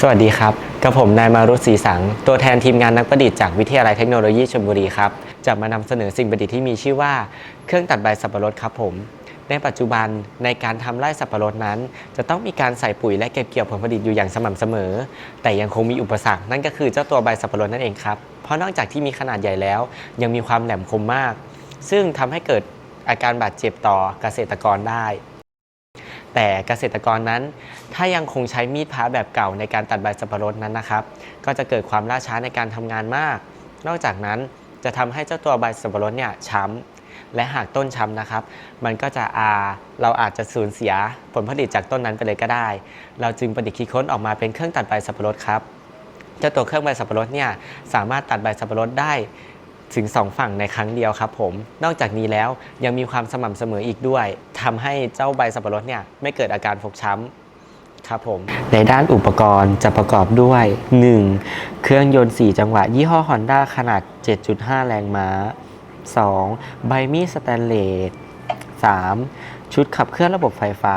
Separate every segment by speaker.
Speaker 1: สวัสดีครับ กับผมนายมารุศรีสัง ตัวแทนทีมงานนักประดิษฐ์จากวิทยาลัยเทคโนโลยีชลบุรีครับ จะมานำเสนอสิ่งประดิษฐ์ที่มีชื่อว่า เครื่องตัดใบสับปะรดครับผม ในปัจจุบันในการทำไร่สับปะรดนั้น จะต้องมีการใส่ปุ๋ยและเก็บเกี่ยวผลผลิตอยู่อย่างสม่ำเสมอ แต่ยังคงมีอุปสรรคนั่นก็คือเจ้าตัวใบสับปะรดนั่นเองครับ เพราะนอกจากที่มีขนาดใหญ่แล้ว ยังมีความแหลมคมมาก ซึ่งทำให้เกิดอาการบาดเจ็บต่อเกษตรกรได้ แต่เกษตรกรนั้น ถ้ายังคงใช้มีดพระแบบเก่าในการตัดใบสับปะรดนั้นนะครับ ก็จะเกิดความล่าช้าในการทำงานมาก นอกจากนั้นจะทำให้เจ้าตัวใบสับปะรดเนี่ยช้ำและหากต้นช้ำนะครับ มันก็จะอาเราอาจจะสูญเสียผลผลิตจากต้นนั้นไปเลยก็ได้ เราจึงประดิษฐ์คิดค้นออกมาเป็นเครื่องตัดใบสับปะรดครับ เจ้าตัวเครื่องใบสับปะรดเนี่ยสามารถตัดใบสับปะรดได้ ถึง 2 ฝั่งในครั้งเดียวครับผม นอกจากนี้แล้วยังมีความสม่ำเสมออีกด้วยทำให้เจ้าใบสับปะรดเนี่ยไม่เกิดอาการฟกช้ำครับผมในด้านอุปกรณ์จะประกอบด้วย 1. เครื่องยนต์ 4 จังหวะ ยี่ห้อ Honda ขนาด 7.5 แรงม้า 2. ใบมีดสแตนเลส 3. ชุดขับเคลื่อนระบบไฟฟ้า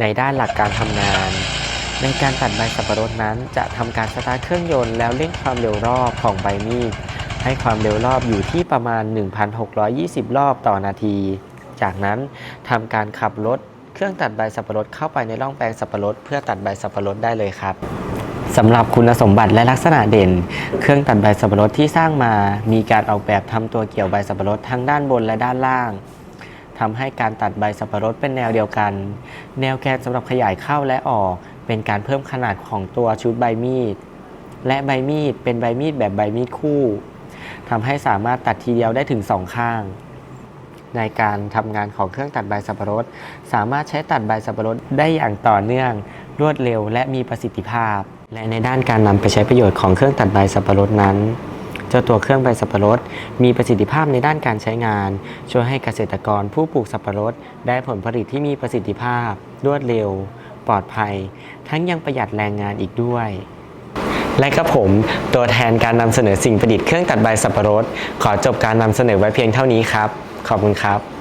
Speaker 1: ในด้านหลักการทำงาน ในการตัดใบสับปะรดนั้น จะทำการสตาร์ทเครื่องยนต์แล้วเร่งความเร็วรอบของใบมีด ให้ความเร็วรอบอยู่ที่ประมาณ 1,620 รอบต่อนาที จากนั้นทำการขับรถเครื่องตัดใบสับปะรดเข้าไปในร่องแปลงสับปะรดเพื่อตัดใบสับปะรดได้เลยครับสำหรับคุณสมบัติและลักษณะเด่น เครื่องตัดใบสับปะรดที่สร้างมา มีการออกแบบทำตัวเกี่ยวใบสับปะรดทั้งด้านบนและด้านล่างทำให้การตัดใบสับปะรดเป็นแนวเดียวกัน แนวแกนสำหรับขยายเข้าและออก เป็นการเพิ่มขนาดของตัวชุดใบมีด และใบมีดเป็นใบมีดแบบใบมีดคู่ ทำให้สามารถตัดทีเดียวได้ถึงสองข้าง ในการทำงานของเครื่องตัดใบสับปะรด สามารถใช้ตัดใบสับปะรดได้อย่างต่อเนื่อง รวดเร็วและมีประสิทธิภาพ และในด้านการนำไปใช้ประโยชน์ของเครื่องตัดใบสับปะรดนั้นเจ้าตัวเครื่องใบสับปะรด มีประสิทธิภาพในด้านการใช้งาน ช่วยให้เกษตรกรผู้ปลูกสับปะรด ได้ผลผลิตที่มีประสิทธิภาพ รวดเร็ว ปลอดภัย ทั้งยังประหยัดแรงงานอีกด้วย และกับผมตัวแทนการนำเสนอสิ่งประดิษฐ์เครื่องตัดใบสับปะรด ขอจบการนำเสนอไว้เพียงเท่านี้ครับ ขอบคุณครับ